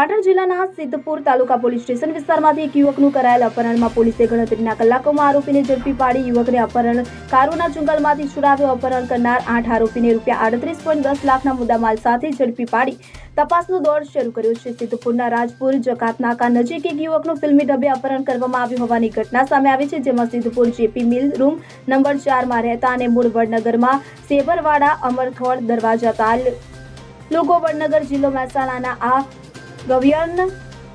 પાટણ જિલ્લાના સિદ્ધપુર તાલુકા police station વિસ્તારમાંથી એક યુવકનું કરાયેલ અપહરણમાં પોલીસે ગણતરીના કલાકોમાં આરોપીને ઝડપી પાડી યુવકને અપહરણ કારોના જંગલમાંથી છુડાવ્યો. અપહરણ કરનાર આઠ આરોપીને રૂપિયા આડત્રીસ પોઈન્ટ દસ લાખના મુદ્દામાલ સાથે ઝડપી પાડી તપાસનો દોર શરૂ કર્યો છે. સિદ્ધપુરના રાજપુર જકાત નાકા નજીક એક યુવકનું ફિલ્મી ઢબે અપહરણ કરવામાં આવ્યું હોવાની ઘટના સામે આવી છે, જેમાં Siddhpur JP mill room number ચારમાં રહેતા અને મૂળ વડનગરમાં સેબરવાડા અમરથોડ દરવાજા તાલ લોકો વડનગર, જિલ્લો મહેસાણાના આ ગવિયન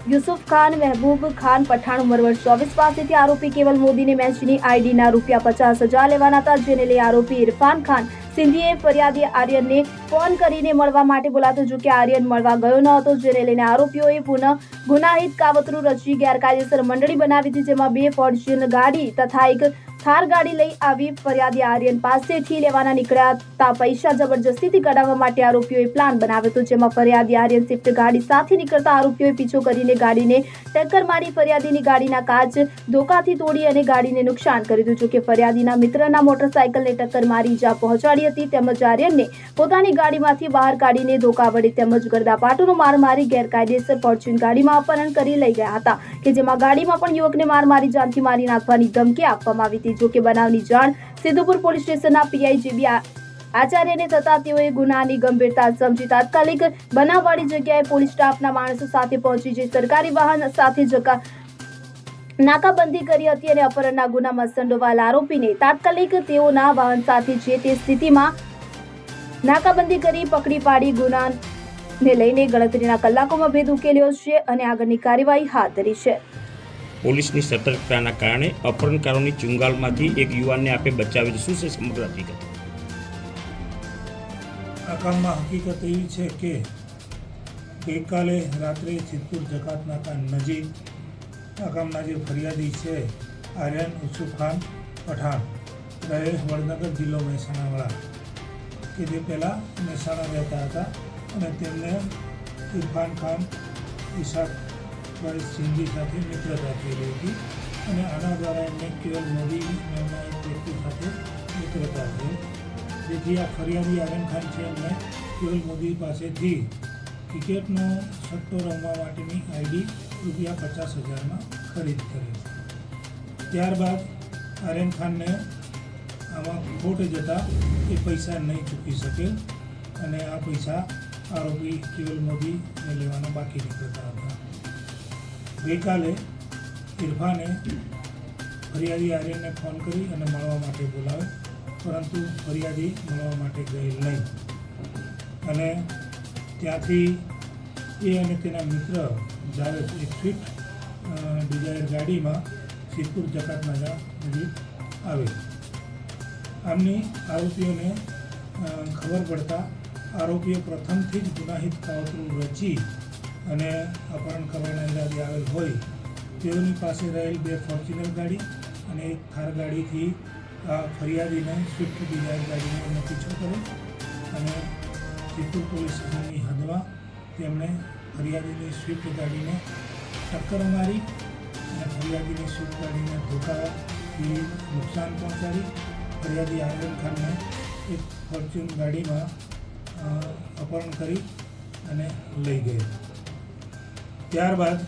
યુસુફ ખાન, મહેબૂબ ખાન પઠાણ ઉંમર વર્ષ ચોવીસ પાસેથી આરોપી કેવલ મોદીને મેચની આઈડીના રૂપિયા પચાસ હજાર લેવાના હતા, જેને લઈ આરોપી ઇરફાન ખાન સિંધીએ ફરિયાદી આર્યનને ફોન કરીને મળવા માટે બોલાતો જો કે આર્યન મળવા ગયો ન હતો, જેને લઈને આરોપીઓએ પુનઃ ગુનાહિત કાવતરું રચી ગેરકાયદેસર મંડળી બનાવી હતી, જેમાં બે ફોર્ચ્યુન ગાડી તથા એક થાર ગાડી લઈ આવી ફરિયાદી આર્યન પાસેથી લેવાના નીકળ્યા હતા પૈસા જબરજસ્તીથી કઢાવવા માટે આરોપીઓએ પ્લાન બનાવ્યો હતો, જેમાં ફરિયાદી આર્યન સ્વિફ્ટ ગાડી સાથે નીકળતા આરોપીઓએ પીછો કરીને ગાડીને ટક્કર મારી ફરિયાદીની ગાડીના કાચ ધોકાથી તોડી અને ગાડીને નુકસાન કરી દીધું. જોકે ફરિયાદીના મિત્રના મોટરસાયકલને ટક્કર મારી ઇજા પહોંચાડી હતી, તેમજ આર્યનને પોતાની ગાડીમાંથી બહાર કાઢીને ધોકા વડે તેમજ ગરદાપાટોનો માર મારી ગેરકાયદેસર ફોર્ચ્યુન ગાડીમાં અપહરણ કરી લઈ ગયા હતા, કે જેમાં ગાડીમાં પણ યુવકને માર મારી જાનથી મારી નાખવાની ધમકી આપવામાં આવી હતી. જોકે બનાવની જાણ સિદ્ધપુર પોલીસ સ્ટેશનના પીઆઈ આચાર્યને થતા તેઓએ ગુનાની ગંભીરતા સમજી તાત્કાલિક બનાવવાળી જગ્યાએ પોલીસ સ્ટાફના માણસો સાથે પહોંચી જે સરકારી વાહન સાથે જકા નાકાબંધી કરી હતી અને અપહરણના ગુનામાં સંડોવાયેલ આરોપીને તાત્કાલિક તેઓના વાહન સાથે જે તે સ્થિતિમાં નાકાબંધી કરી પકડી પાડી ગુનાને લઈને ગણતરીના કલાકોમાં ભેદ ઉકેલ્યો છે અને આગળની કાર્યવાહી હાથ ધરી છે. પોલીસની સતર્કતાના કારણે અપહરણકારોની ચુંગાલમાંથી એક યુવાનને આપે બચાવી શું છે સમગ્ર હકીકત? આ કામમાં હકીકત એવી છે કે ગઈકાલે રાત્રે સિદ્ધપુર જકાત નાકા નજીક આ કામના જે ફરિયાદી છે, આર્યન ઉસુખાન ખાન પઠાણ રહે વડનગર જિલ્લો મહેસાણાવાળા કે જે પહેલાં મહેસાણા રહેતા હતા અને તેમને ઇરફાન ખાન, ઈશાક ભાઈ સિંધી સાથે મિત્રતા થયેલી હતી અને આના દ્વારા એમને કેવલ મોદી નામના એક વ્યક્તિ સાથે મિત્રતા થઈ. જેથી આ ફરિયાદી આર્યન ખાન છે એમને કેવલ મોદી પાસેથી ક્રિકેટનો સટ્ટો રમવા માટેની આઈડી રૂપિયા પચાસ હજારમાં ખરીદ કરી. ત્યારબાદ આર્યન ખાનને આમાં ખોટ જતા એ પૈસા નહીં ચૂકી શકે અને આ પૈસા આરોપી કેવલ મોદીને લેવાના બાકી નીકળતા હતા. ગઈકાલે ઇરફાને ફરિયાદી આર્યનને ફોન કરી અને મળવા માટે બોલાવે પરંતુ ફરિયાદી મળવા માટે ગયેલ નહીં. અને ત્યાંથી એ અને તેના મિત્ર જાવેદ એક સ્વિફ્ટ ડિઝાયર ગાડીમાં સિદ્ધપુર જકાતનાગા નજીક આવે. આમની આરોપીઓને ખબર પડતા આરોપીઓ પ્રથમથી જ ગુનાહિત કાવતરું રચી અને અપહરણ કરવાના અંદાજે આવેલ હોય, તેઓની પાસે રહેલ બે ફોર્ચ્યુનર ગાડી અને એક થાર ગાડીથી ફરિયાદીને સ્વિફ્ટ ડિઝાયર ગાડીને પીછો કર્યો અને સિદ્ધપુર પોલીસ સ્ટેશનની હદમાં તેમણે ફરિયાદીની સ્વિફ્ટ ગાડીને ટક્કર મારી અને ફરિયાદીની સ્વિફ્ટ ગાડીને ધોકાથી નુકસાન પહોંચાડી. ફરિયાદી આર્યન ખાનને એક ફોર્ચ્યુન ગાડીમાં અપહરણ કરી અને લઈ ગઈ ત્યારબાદ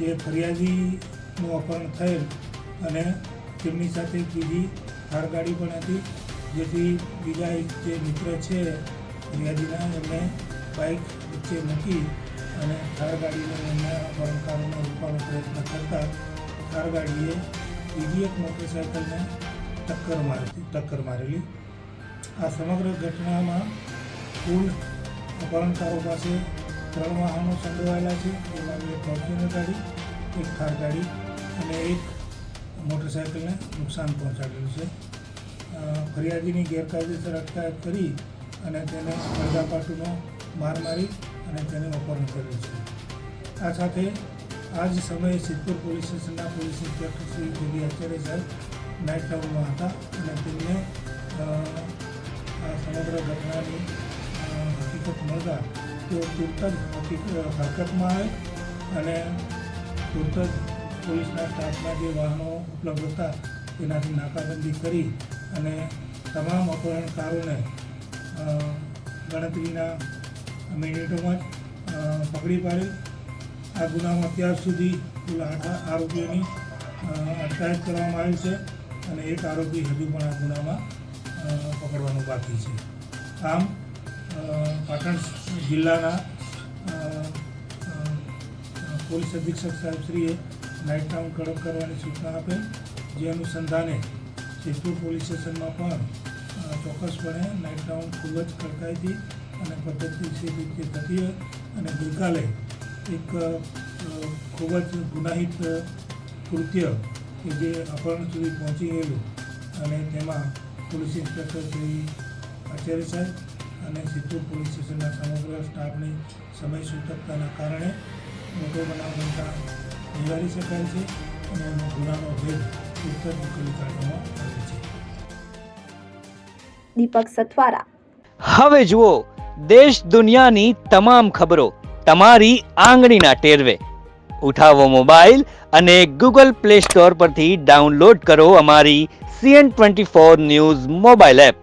જે ફરિયાદીનું અપહરણ થયેલ અને તેમની સાથે બીજી થાર ગાડી પણ હતી, જેથી બીજા એક જે મિત્ર છે, ફરિયાદીના એમને બાઇક વચ્ચે મૂકી અને થાર ગાડીને એમના અપહરણકારોને રોકવાનો પ્રયત્ન કરતા થાર ગાડીએ બીજી એક મોટરસાઇકલને ટક્કર મારી ટક્કર મારેલી. આ સમગ્ર ઘટનામાં કુલ અપહરણકારો પાસે ત્રણ વાહનો સંડોવાયેલા છે. જેમાં બે ફોર્ચ્યુનર ગાડી, એક થાર ગાડી અને એક મોટરસાઇકલને નુકસાન પહોંચાડેલું છે. ફરિયાદીની ગેરકાયદેસર અટકાયત કરી અને તેને પડદાપાટુનો માર મારી અને તેને અપહરણ કર્યું છે. આ સાથે આ જ સમયે સિદ્ધપુર પોલીસ સ્ટેશનના police inspector Shri JD Acharya સાહેબ નાઇટ ટાઉનમાં હતા અને તેમને સમગ્ર ઘટનાની હકીકત મળતા તેઓ તુરત જ હરકતમાં આવે અને તુરત જ પોલીસના સ્ટાફના જે વાહનો ઉપલબ્ધ હતા તેનાથી નાકાબંધી કરી અને તમામ અપહરણકારોને ગણતરીના મિનિટોમાં જ પકડી પાડી આ ગુનામાં અત્યાર સુધી કુલ આઠ આરોપીઓની અટકાયત કરવામાં આવી છે અને એક આરોપી હજુ પણ આ ગુનામાં પકડવાનું બાકી છે. આમ પાટણ જિલ્લાના પોલીસ અધિક્ષક સાહેબશ્રીએ નાઇટ ટાઉન કડક કરવાની સૂચના આપેલ જે અનુસંધાને સિદ્ધપુર પોલીસ સ્ટેશનમાં પણ ચોક્કસપણે નાઇટ ટાઉન ખૂબ જ કડકાઈથી અને પદ્ધતિશીલ રીતે થતી હોય અને ગઈકાલે એક ખૂબ જ ગુનાહિત કૃત્ય કે જે અપહરણ સુધી પહોંચી ગયેલું અને તેમાં પોલીસ ઇન્સ્પેક્ટર શ્રી આચાર્ય સાહેબ અને સિદ્ધપુર પોલીસ સ્ટેશનના સમગ્ર સ્ટાફની સમય સૂચકતાના કારણે મોટો બનાવ બનતા નિવારી શકાય છે અને એનો ગુનાનો ભેદ ઉત્તર ઉકેલી કાઢવામાં આવે છે. દીપક સથવારા. હવે જુઓ દેશ દુનિયાની તમામ ખબરો તમારી આંગળીના ટેરવે. ઉઠાવો મોબાઈલ અને ગૂગલ પ્લે સ્ટોર પરથી ડાઉનલોડ કરો અમારી CN twenty four news mobile app.